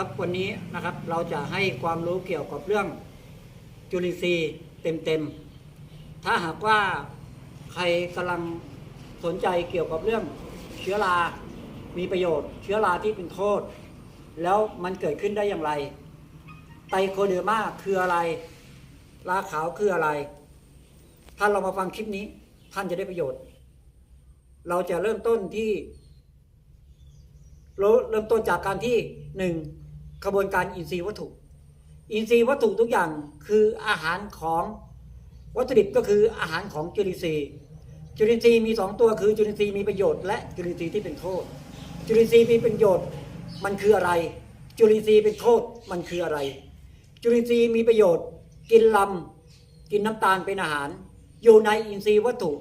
ครับวันนี้นะครับเราจะให้ความรู้เกี่ยวกับเรื่องจุลินทรีย์เต็มๆ ถ้าหากว่าใครกำลังสนใจเกี่ยวกับเรื่องเชื้อรา มีประโยชน์ เชื้อราที่เป็นโทษ แล้วมันเกิดขึ้นได้อย่างไร ไตโคเดอร์มาคืออะไร ราขาวคืออะไร ท่านเรามาฟังคลิปนี้ท่านจะได้ประโยชน์ เราจะเริ่มต้นที่ เราเริ่มต้นจากการที่หนึ่ง กระบวนการอินทรีย์วัตถุ อินทรีย์วัตถุทุกอย่างคืออาหารของวัตถุดิบก็คืออาหารของจุลินทรีย์ จุลินทรีย์มีสองตัวคือจุลินทรีย์มีประโยชน์และจุลินทรีย์ที่เป็นโทษ จุลินทรีย์มีประโยชน์มันคืออะไร จุลินทรีย์เป็นโทษมันคืออะไร จุลินทรีย์มีประโยชน์ กินลำกินน้ำตาลเป็นอาหาร อยู่ในอินทรีย์วัตถุ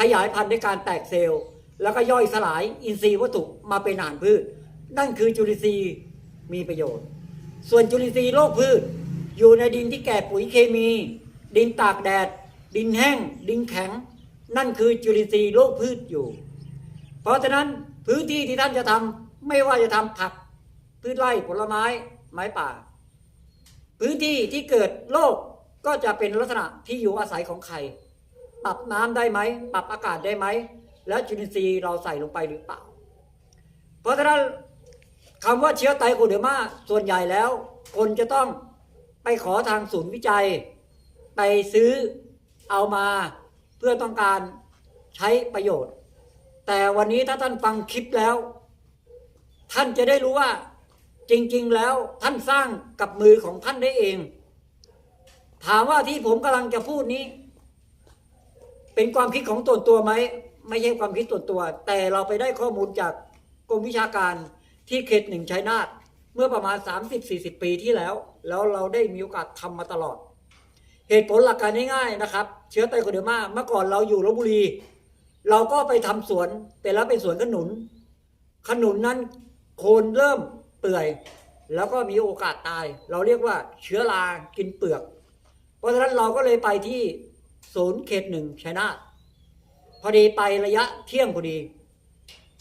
ขยายพันธุ์ด้วยการแตกเซลล์ แล้วก็ย่อยสลายอินทรีย์วัตถุมาเป็นอาหารพืช นั่นคือจุลินทรีย์ มีประโยชน์ ส่วนจุลินทรีย์โรคพืช อยู่ในดินที่แก่ปุ๋ยเคมี ดินตากแดด ดินแห้ง ดินแข็ง นั่นคือจุลินทรีย์โรคพืชอยู่ เพราะฉะนั้นพื้นที่ที่ท่านจะทำไม่ว่าจะทำผัก พืชไร่ผลไม้ไม้ป่า พื้นที่ที่เกิดโรคก็จะเป็นลักษณะที่อยู่อาศัยของใครปรับน้ำได้ไหมปรับอากาศได้ไหม แล้วจุลินทรีย์เราใส่ลงไปหรือเปล่า เพราะฉะนั้น คำว่าเชื้อไตโคเดอร์มาส่วนใหญ่แล้ว คนจะต้องไปขอทางศูนย์วิจัย ไปซื้อเอามาเพื่อต้องการใช้ประโยชน์ แต่วันนี้ถ้าท่านฟังคลิปแล้ว ท่านจะได้รู้ว่าจริงๆแล้วท่านสร้างกับมือของท่านได้เอง ถามว่าที่ผมกำลังจะพูดนี้ เป็นความคิดของตนตัวไหมไม่ใช่ความคิดส่วนตัว แต่เราไปได้ข้อมูลจากกรมวิชาการ ที่เขตหนึ่งชัยนาทเมื่อประมาณ 30-40 ปีที่แล้ว แล้วเราได้มีโอกาสทำมาตลอด เหตุผลหลักการง่ายๆนะครับ เชื้อไตโคเดอร์มาเมื่อก่อนเราอยู่ลบบุรี เราก็ไปทำสวนแต่แล้วเป็นสวนขนุน ขนุนนั้นโคนเริ่มเปื่อย แล้วก็มีโอกาสตาย เราเรียกว่าเชื้อรากินเปลือก เพราะฉะนั้นเราก็เลยไปที่ศูนย์เขตหนึ่งชัยนาทพอดีไประยะเที่ยงพอดี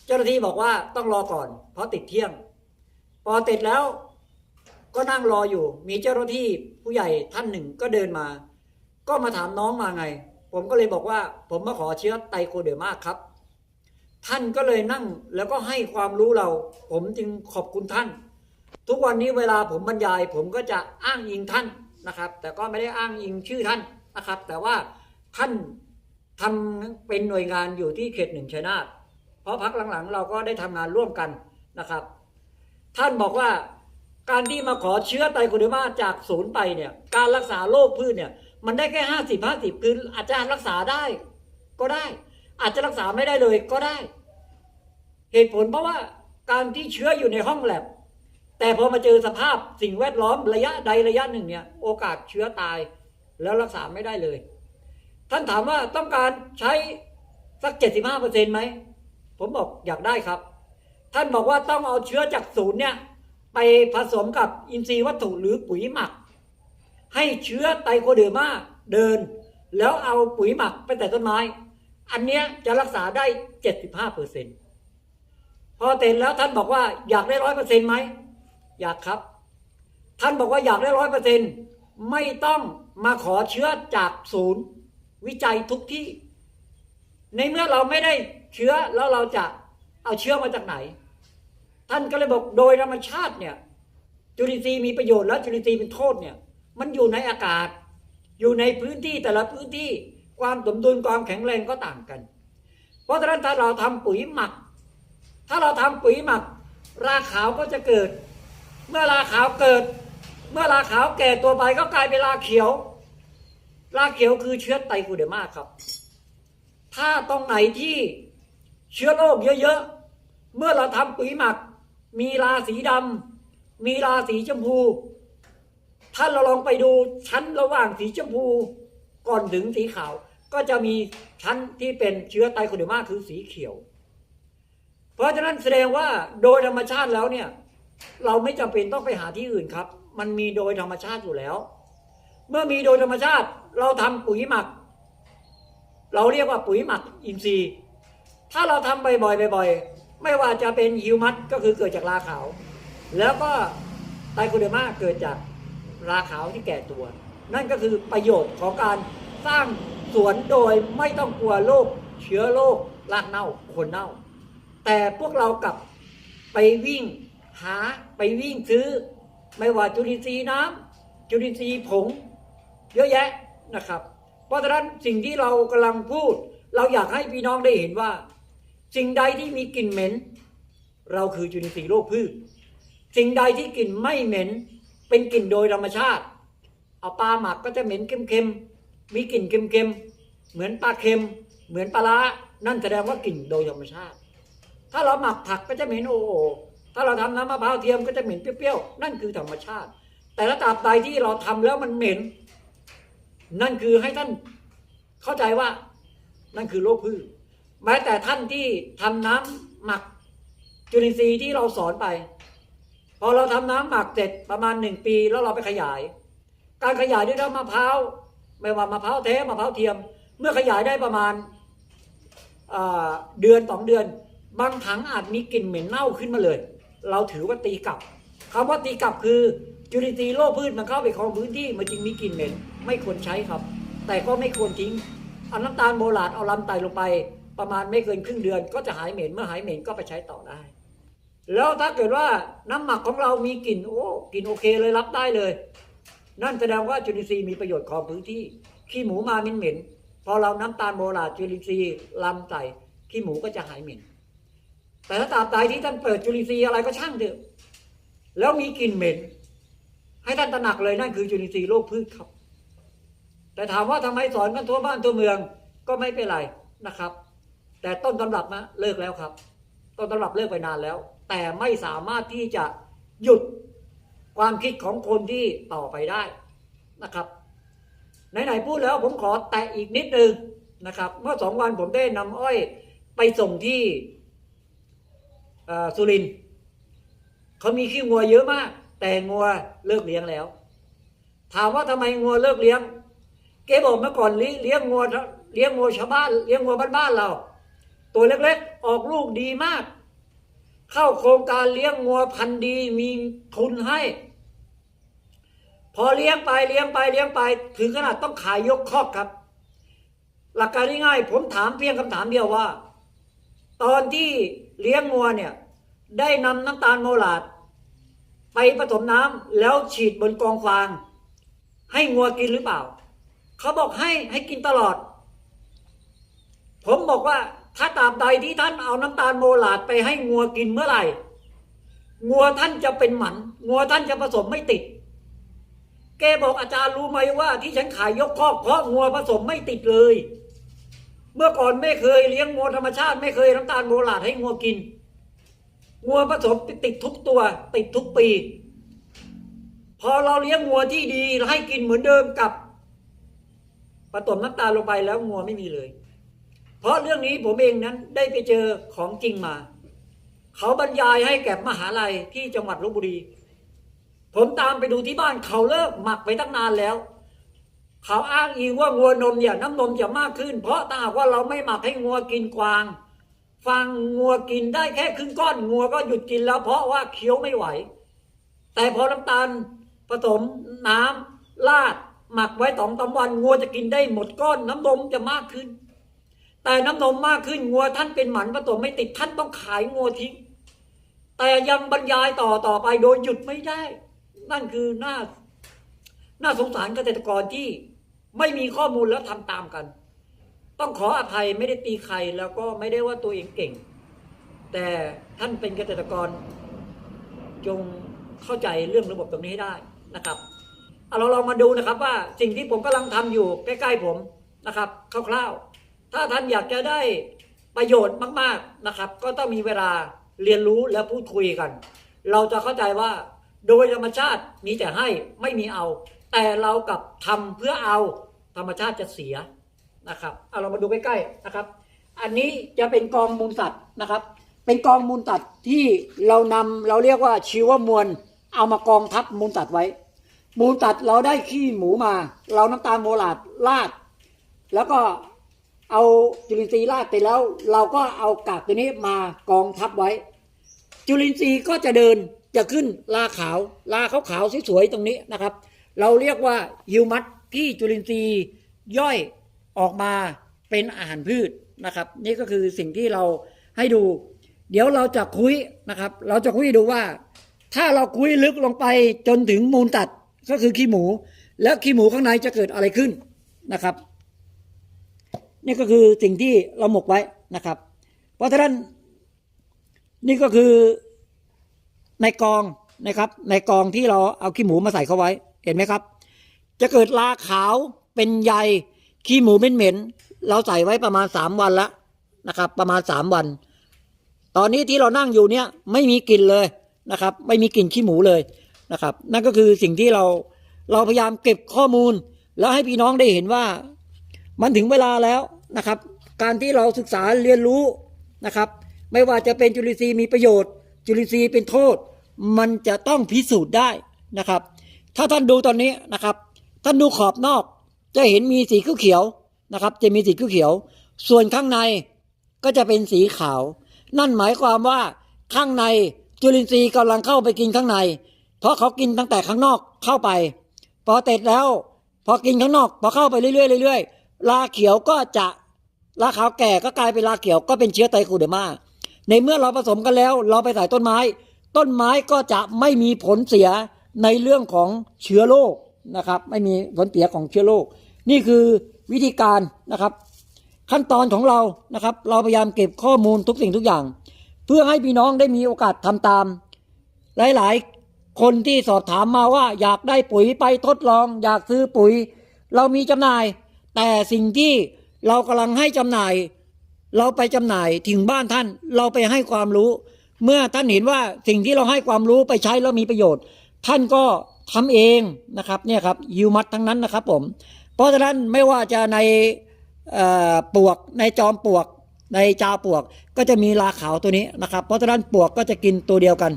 เจ้าหน้าที่บอกว่าต้องรอก่อน เพราะติดเที่ยง พอติดแล้วก็นั่งรออยู่ มีเจ้าหน้าที่ผู้ใหญ่ท่านหนึ่งก็เดินมา ก็มาถามน้องมาไง ผมก็เลยบอกว่า ผมมาขอเชื้อไตโคเดอร์มาครับ ท่านก็เลยนั่งแล้วก็ให้ความรู้เรา ผมจึงขอบคุณท่าน ทุกวันนี้เวลาผมบรรยาย ผมก็จะอ้างอิงท่านนะครับ แต่ก็ไม่ได้อ้างอิงชื่อท่านนะครับ แต่ว่าท่านทำเป็นหน่วยงานอยู่ที่เขตหนึ่งชัยนาท ราะพักหลังๆ เราก็ได้ทำงานร่วมกันนะครับ ท่านบอกว่าการที่มาขอเชื้อไตโคเดอร์มาจากศูนย์ไปเนี่ย การรักษาโรคพืชเนี่ย มันได้แค่ห้าสิบห้าสิบคืออาจจะรักษาได้ ก็ได้ อาจจะรักษาไม่ได้เลยก็ได้ เหตุผลเพราะว่าการที่เชื้ออยู่ในห้องแลบแต่พอมาเจอสภาพสิ่งแวดล้อมระยะใดระยะหนึ่งเนี่ย โอกาสเชื้อตายแล้วรักษาไม่ได้เลย ท่านถามว่าต้องการใช้สักเจ็ดสิบห้าเปอร์เซ็นต์ไหม ผมบอกอยากได้ครับ ท่านบอกว่าต้องเอาเชื้อจากศูนย์เนี่ย ไปผสมกับอินทรีย์วัตถุหรือปุ๋ยหมัก ให้เชื้อไตโคเดอร์มาเดิน แล้วเอาปุ๋ยหมักไปแต่ต้นไม้ อันเนี้ยจะรักษาได้เจ็ดสิบห้าเปอร์เซ็นต์พอเต็นแล้วท่านบอกว่าอยากได้ร้อยเปอร์เซ็นต์ไหมอยากครับ ท่านบอกว่าอยากได้ร้อยเปอร์เซ็นต์ไม่ต้องมาขอเชื้อจากศูนย์ วิจัยทุกที่ ในเมื่อเราไม่ได้ เชื้อแล้วเราจะเอาเชื้อมาจากไหน ท่านก็เลยบอกโดยธรรมชาติเนี่ยจุลินทรีย์มีประโยชน์และจุลินทรีย์เป็นโทษเนี่ยมันอยู่ในอากาศ อยู่ในพื้นที่แต่ละพื้นที่ความสมดุลความแข็งแรงก็ต่างกัน เพราะฉะนั้นถ้าเราทำปุ๋ยหมัก ถ้าเราทำปุ๋ยหมัก ราขาวก็จะเกิด เมื่อราขาวเกิด เมื่อราขาวแก่ตัวไปก็กลายเป็นราเขียว ราเขียวคือเชื้อไตโคเดมาครับ ถ้าตรงไหนที่ เชื้อโรคเยอะๆ เมื่อเราทำปุ๋ยหมัก มีราสีดำมีราสีชมพู ถ้าเราลองไปดูชั้นระหว่างสีชมพู ก่อนถึงสีขาว ก็จะมีชั้นที่เป็นเชื้อไตโคเดอร์มาคือสีเขียว เพราะฉะนั้นแสดงว่าโดยธรรมชาติแล้วเนี่ยเราไม่จำเป็นต้องไปหาที่อื่นครับ มันมีโดยธรรมชาติอยู่แล้ว เมื่อมีโดยธรรมชาติเราทำปุ๋ยหมัก เราเรียกว่าปุ๋ยหมักอินทรีย์ ถ้าเราทำบ่อยๆบ่อยๆไม่ว่าจะเป็นฮิวมัสก็คือเกิดจากราขาว แล้วก็ไตโคเดอร์มาเกิดจากราขาวที่แก่ตัว นั่นก็คือประโยชน์ของการสร้างสวนโดยไม่ต้องกลัวโรคเชื้อโรครากเน่าคนเน่า แต่พวกเรากลับไปวิ่งหาไปวิ่งซื้อ ไม่ว่าจุลินทรีย์น้ำจุลินทรีย์ผง เยอะแยะนะครับ เพราะฉะนั้นสิ่งที่เรากำลังพูด เราอยากให้พี่น้องได้เห็นว่า สิ่งใดที่มีกลิ่นเหม็น เราคือจุลินทรีย์โรคพืช สิ่งใดที่กลิ่นไม่เหม็น เป็นกลิ่นโดยธรรมชาติ เอาปลาหมักก็จะเหม็นเค็มๆ มีกลิ่นเค็มๆ เหมือนปลาเค็ม เหมือนปลาร้านั่นแสดงว่ากลิ่นโดยธรรมชาติ ถ้าเราหมักผักก็จะเหม็นโอโอถ้าเราทำน้ำมะพร้าวเทียมก็จะเหม็นเปรี้ยวๆ นั่นคือธรรมชาติ แต่ละตราบใดที่เราทำแล้วมันเหม็น นั่นคือให้ท่านเข้าใจว่านั่นคือโรคพืช ม้แต่ท่านที่ทำน้ำหมักจุลินทรีย์ที่เราสอนไป พอเราทำน้ำหมักเสร็จประมาณหนึ่งปีแล้วเราไปขยาย การขยายด้วยน้ำมะพร้าวไม่ว่ามะพร้าวแท้มะพร้าวเทียม เมื่อขยายได้ประมาณเดือนสองเดือน บางถังอาจมีกลิ่นเหม็นเน่าขึ้นมาเลย เราถือว่าตีกลับคำว่าตีกลับคือจุลินทรีย์โรคพืชมันเข้าไปครองพื้นที่มันจึงมีกลิ่นเหม็น ไม่ควรใช้ครับ แต่ก็ไม่ควรทิ้งเอาน้ำตาลโบราณเอาลำไตลงไป ประมาณไม่เกินครึ่งเดือนก็จะหายเหม็นเมื่อหายเหม็นก็ไปใช้ต่อได้ แล้วถ้าเกิดว่าน้ำหมักของเรามีกลิ่นโอ้กลิ่นโอเคเลยรับได้เลย นั่นแสดงว่าจุลินทรีย์มีประโยชน์ของพื้นที่ ขี้หมูมาเหม็นๆพอเราน้ำตาลโบราณจุลินทรีย์ลำใส่ขี้หมูก็จะหายเหม็นแต่ถ้าตราบใดที่ท่านเปิดจุลินทรีย์อะไรก็ช่างเถอะแล้วมีกลิ่นเหม็น ให้ท่านตระหนักเลยนั่นคือจุลินทรีย์โรคพืชครับ แต่ถามว่าทำไมสอนกันทั่วบ้านทั่วเมืองก็ไม่เป็นไรนะครับ แต่ต้นตำรับนะเลิกแล้วครับ ต้นตำรับเลิกไปนานแล้ว แต่ไม่สามารถที่จะหยุดความคิดของคนที่ต่อไปได้นะครับไหนๆพูดแล้วผมขอแตะอีกนิดนึงนะครับ เมื่อสองวันผมได้นำอ้อยไปส่งที่สุรินเขามีขี้งัวเยอะมาก แต่งัวเลิกเลี้ยงแล้ว ถามว่าทำไมงัวเลิกเลี้ยง เก๋บอกเมื่อก่อนลิเลี้ยงงัวเลี้ยงงัวชาวบ้านเลี้ยงงัวบ้านๆเรา ตัวเล็กๆ ออกลูกดีมาก เข้าโครงการเลี้ยงงัวพันดีมีทุนให้ พอเลี้ยงไปเลี้ยงไปเลี้ยงไป ถึงขนาดต้องขายยกคอกครับ หลักการง่ายๆผมถามเพียงคำถามเดียวว่า ตอนที่เลี้ยงงัวเนี่ย ได้นำน้ำตาลโมลาด ไปผสมน้ำแล้วฉีดบนกองฟาง ให้งัวกินหรือเปล่า เขาบอกให้ให้กินตลอด ผมบอกว่า ถ้าตาบใดที่ท่านเอาน้ำตาลโมลาดไปให้งัวกินเมื่อไหร่ งัวท่านจะเป็นหมัน งัวท่านจะผสมไม่ติด แกบอกอาจารย์รู้ไหมว่า ที่ฉันขายยกคอกเพราะงัวผสมไม่ติดเลย เมื่อก่อนไม่เคยเลี้ยงงัวธรรมชาติ ไม่เคยน้ำตาลโมลาดให้งัวกิน งัวผสมติดทุกตัว ติดทุกปี พอเราเลี้ยงงัวที่ดีให้กินเหมือนเดิมกับผสมน้ำตาลลงไปแล้วงัวไม่มีเลย เพราะเรื่องนี้ผมเองนั้นได้ไปเจอของจริงมา เขาบรรยายให้แก่มหาลัยที่จังหวัดลบบุรี ผมตามไปดูที่บ้านเขาเลิกหมักไปตั้งนานแล้ว เขาอ้างอิงว่างัวนมเนี่ยน้ำนมจะมากขึ้น เพราะถ้าหากว่าเราไม่หมักให้งัวกินกวาง ฟังงัวกินได้แค่ครึ่งก้อนงัวก็หยุดกินแล้ว เพราะว่าเคี้ยวไม่ไหว แต่พอน้ำตาลผสมน้ำลาดหมักไว้สองสามวันงัวจะกินได้หมดก้อนน้ำนมจะมากขึ้น แต่น้ำนมมากขึ้นงัวท่านเป็นหมันผสมไม่ติดท่านต้องขายงัวทิ้ง แต่ยังบรรยายต่อต่อไปโดยหยุดไม่ได้ นั่นคือหน้าน่าสงสารเกษตรกรที่ไม่มีข้อมูลแล้วทำตามกัน ต้องขออภัยไม่ได้ตีใครแล้วก็ไม่ได้ว่าตัวเองเก่ง แต่ท่านเป็นเกษตรกร จงเข้าใจเรื่องระบบตรงนี้ให้ได้นะครับเอาเราลองมาดูนะครับว่าสิ่งที่ผมกำลังทำอยู่ใกล้ๆผมนะครับคร่าวๆ ถ้าท่านอยากจะได้ประโยชน์มากๆนะครับ ก็ต้องมีเวลาเรียนรู้และพูดคุยกัน เราจะเข้าใจว่าโดยธรรมชาติมีแต่ให้ไม่มีเอา แต่เรากับทำเพื่อเอาธรรมชาติจะเสียนะครับเอาเรามาดูใกล้ๆนะครับ อันนี้จะเป็นกองมูลสัตว์นะครับ เป็นกองมูลสัตว์ที่เรานำเราเรียกว่าชีวมวลเอามากองทับมูลสัตว์ไว้ มูลสัตว์เราได้ขี้หมูมา เราน้ำตาลโมลาดลาด แล้วก็ เอาจุลินทรีย์ราดไปแล้ว เราก็เอากากตัวนี้มากองทับไว้ จุลินทรีย์ก็จะเดินจะขึ้นลาขาวลาขาวขาวสวยๆตรงนี้นะครับ เราเรียกว่าฮิวมัสที่จุลินทรีย์ย่อยออกมาเป็นอาหารพืชนะครับ นี่ก็คือสิ่งที่เราให้ดู เดี๋ยวเราจะคุยนะครับ เราจะคุยดูว่า ถ้าเราคุยลึกลงไปจนถึงมูลตัดก็คือขี้หมู แล้วขี้หมูข้างในจะเกิดอะไรขึ้นนะครับ นี่ก็คือสิ่งที่เราหมกไว้นะครับ เพราะฉะนั้นนี่ก็คือในกองนะครับ ในกองที่เราเอาขี้หมูมาใส่เข้าไว้ เห็นไหมครับ จะเกิดลาขาวเป็นใยขี้หมูเหม็นๆเราใส่ไว้ประมาณสามวันแล้วนะครับ ประมาณสามวัน ตอนนี้ที่เรานั่งอยู่เนี่ยไม่มีกลิ่นเลยนะครับ ไม่มีกลิ่นขี้หมูเลยนะครับ นั่นก็คือสิ่งที่เราเราพยายามเก็บข้อมูล แล้วให้พี่น้องได้เห็นว่า มันถึงเวลาแล้ว นะครับ การที่เราศึกษาเรียนรู้นะครับ ไม่ว่าจะเป็นจุลินทรีย์มีประโยชน์ จุลินทรีย์เป็นโทษ มันจะต้องพิสูจน์ได้นะครับ ถ้าท่านดูตอนนี้นะครับ ท่านดูขอบนอก จะเห็นมีสีเขียวนะครับ จะมีสีเขียว ส่วนข้างในก็จะเป็นสีขาว นั่นหมายความว่าข้างในจุลินทรีย์กำลังเข้าไปกินข้างใน เพราะเขากินตั้งแต่ข้างนอกเข้าไป พอเสร็จแล้ว พอกินข้างนอก พอเข้าไปเรื่อยๆเรื่อยๆ ลาเขียวก็จะลาขาวแก่ก็กลายเป็นลาเขียวก็เป็นเชื้อไตรโคเดอร์มา ในเมื่อเราผสมกันแล้ว เราไปใส่ต้นไม้ ต้นไม้ก็จะไม่มีผลเสียในเรื่องของเชื้อโรคนะครับ ไม่มีผลเสียของเชื้อโรคนี่คือวิธีการนะครับ ขั้นตอนของเรานะครับ เราพยายามเก็บข้อมูลทุกสิ่งทุกอย่าง เพื่อให้พี่น้องได้มีโอกาสทำตาม หลายๆ คนที่สอบถามมาว่าอยากได้ปุ๋ยไปทดลอง อยากซื้อปุ๋ย เรามีจำหน่าย แต่สิ่งที่เรากำลังให้จำหน่าย เราไปจำหน่ายถึงบ้านท่านเราไปให้ความรู้ เมื่อท่านเห็นว่าสิ่งที่เราให้ความรู้ไปใช้แล้วมีประโยชน์ ท่านก็ทำเองนะครับเนี่ยครับยูมัดทั้งนั้นนะครับผม เพราะฉะนั้นไม่ว่าจะในปวกในจอมปวกในจาปวกก็จะมีลาขาวตัวนี้นะครับ เพราะฉะนั้นปวกก็จะกินตัวเดียวกัน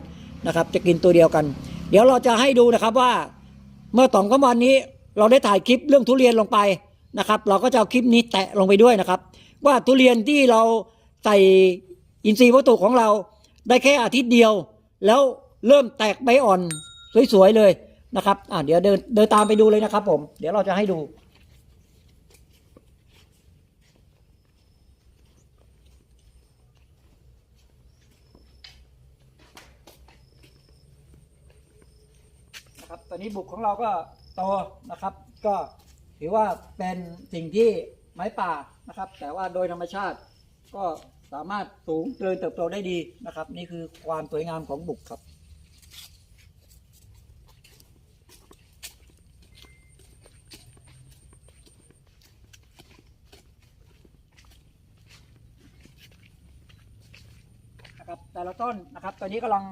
นะครับ จะกินตัวเดียวกัน เดี๋ยวเราจะให้ดูนะครับว่า เมื่อสองสามวันนี้เราได้ถ่ายคลิปเรื่องทุเรียนลงไป นะครับ เราก็จะเอาคลิปนี้แตะลงไปด้วยนะครับ ว่าทุเรียนที่เราใส่อินทรีย์วัตถุของเราได้แค่อาทิตย์เดียว แล้วเริ่มแตกใบอ่อนสวยๆเลยนะครับอ่าเดี๋ยวเดินเดินตามไปดูเลยนะครับ ผม เดี๋ยวเราจะให้ดูนะครับตอนนี้บุกของเราก็โตนะครับ ก็ ถือว่าเป็นสิ่งที่ไม้ป่านะครับ แต่ว่าโดยธรรมชาติก็สามารถสูงเจริญเติบโตได้ดีนะครับ นี่คือความสวยงามของบุกครับนะครับแต่ละต้นนะครับตอนนี้กำลัง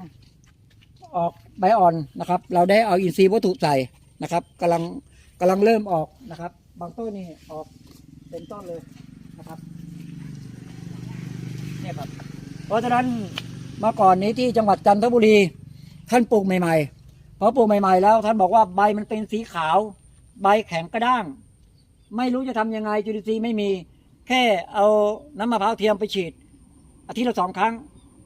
ออกใบอ่อนนะครับ เราได้เอาอินทรีย์วัตถุใส่นะครับกำลัง กำลังเริ่มออกนะครับ บางต้นนี่ออกเป็นต้นเลยนะครับเนี่ยครับ เพราะฉะนั้นเมื่อก่อนนี้ที่จังหวัดจันทบุรี ท่านปลูกใหม่ๆพอปลูกใหม่ ๆ แล้ว ท่านบอกว่าใบมันเป็นสีขาว ใบแข็งกระด้าง ไม่รู้จะทำยังไงจุลินทรีย์ไม่มี แค่เอาน้ำมะพร้าวเทียมไปฉีด อาทิตย์ละสองครั้ง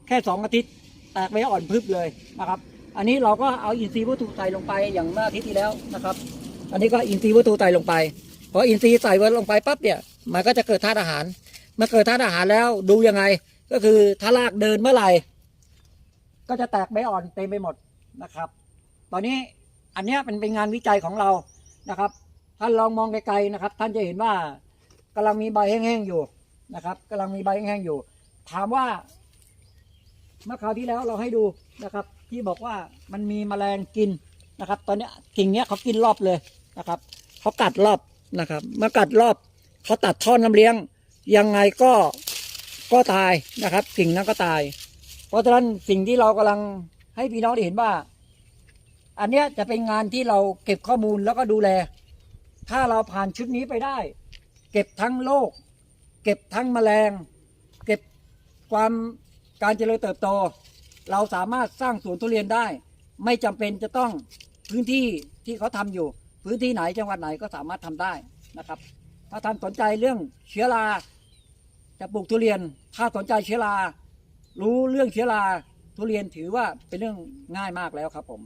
แค่สองอาทิตย์แตกใบอ่อนพึบเลยนะครับ อันนี้เราก็เอาอินทรีย์วัตถุใส่ลงไปอย่างเมื่ออาทิตย์ที่แล้วนะครับ อันนี้ก็อินทรีย์วัตถุใส่ลงไปพออินทรีย์ใส่ไว้ลงไปปั๊บเนี่ยมันก็จะเกิดธาตุอาหารเมื่อเกิดธาตุอาหารแล้วดูยังไง ก็คือถ้ารากเดินเมื่อไหร่ ก็จะแตกใบอ่อนเต็มไปหมดนะครับ ตอนนี้อันเนี้ยเป็นเป็นงานวิจัยของเรานะครับ ท่านลองมองไกลๆนะครับ ท่านจะเห็นว่ากำลังมีใบแห้งๆอยู่นะครับกำลังมีใบแห้งๆอยู่ ถามว่าเมื่อคราวที่แล้วเราให้ดูนะครับ ที่บอกว่ามันมีแมลงกินนะครับ ตอนนี้กิ่งเนี้ยเขากินรอบเลย นะครับเขากัดรอบนะครับเมื่อกัดรอบเขาตัดท่อน้ำเลี้ยง ยังไงก็ก็ตายนะครับกิ่งนั้นก็ตาย เพราะฉะนั้นสิ่งที่เรากำลังให้พี่น้องได้เห็นว่า อันเนี้ยจะเป็นงานที่เราเก็บข้อมูลแล้วก็ดูแล ถ้าเราผ่านชุดนี้ไปได้ เก็บทั้งโรคเก็บทั้งแมลง เก็บความการเจริญเติบโต เราสามารถสร้างสวนทุเรียนได้ ไม่จำเป็นจะต้องพื้นที่ที่เขาทำอยู่ พื้นที่ไหนจังหวัดไหนก็สามารถทำได้นะครับ ถ้าท่านสนใจเรื่องเชื้อราจะปลูกทุเรียน ถ้าสนใจเชื้อรารู้เรื่องเชื้อราทุเรียนถือว่าเป็นเรื่องง่ายมากแล้วครับผม